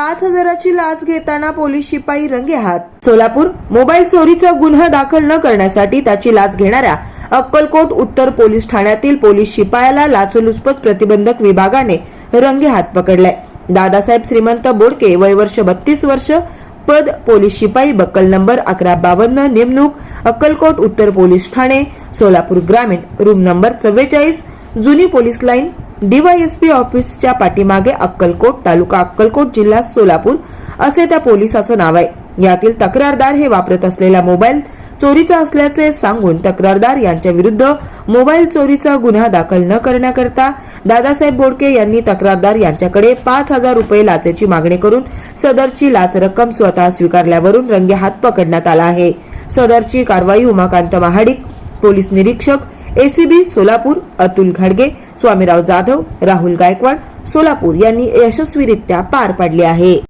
पाच हजाराची लाच घेताना पोलीस शिपाई रंगे हात. सोलापूर मोबाईल चोरीचा गुन्हा दाखल न करण्यासाठी त्याची लाच घेणाऱ्या अक्कलकोट उत्तर पोलीस ठाण्यातील पोलीस शिपायाला लाचलुचपत प्रतिबंधक विभागाने रंगे हात पकडलाय दादासाहेब श्रीमंत बोडके वय वर्ष बत्तीस वर्ष पद पोलीस शिपाई बक्कल नंबर अकरा बावन्न नेमणूक अक्कलकोट उत्तर पोलीस ठाणे सोलापूर ग्रामीण. रूम नंबर चव्वेचाळीस जुनी पोलीस लाईन डीवायएसपी ऑफिसच्या पाठीमागे अक्कलकोट तालुका अक्कलकोट जिल्हा सोलापूर असे त्या पोलिसाचं नाव आहे. यातील तक्रारदार हे वापरत असलेला मोबाईल चोरीचा असल्याचे सांगून तक्रारदार यांच्या विरुद्ध मोबाईल चोरीचा गुन्हा दाखल न करण्याकरता दादासाहेब बोडके यांनी तक्रारदार यांच्याकडे पाच हजार रुपये लाचेची मागणी करून सदरची लाच रक्कम स्वतः स्वीकारल्यावरून रंगे हात पकडण्यात आला आहे. सदरची कारवाई उमाकांत महाडिक पोलीस निरीक्षक एसीबी सोलापूर अतुल घाडगे स्वामीराव जाधव राहुल गायकवाड सोलापूर यांनी यशस्वीरित्या पार पाडली आहे.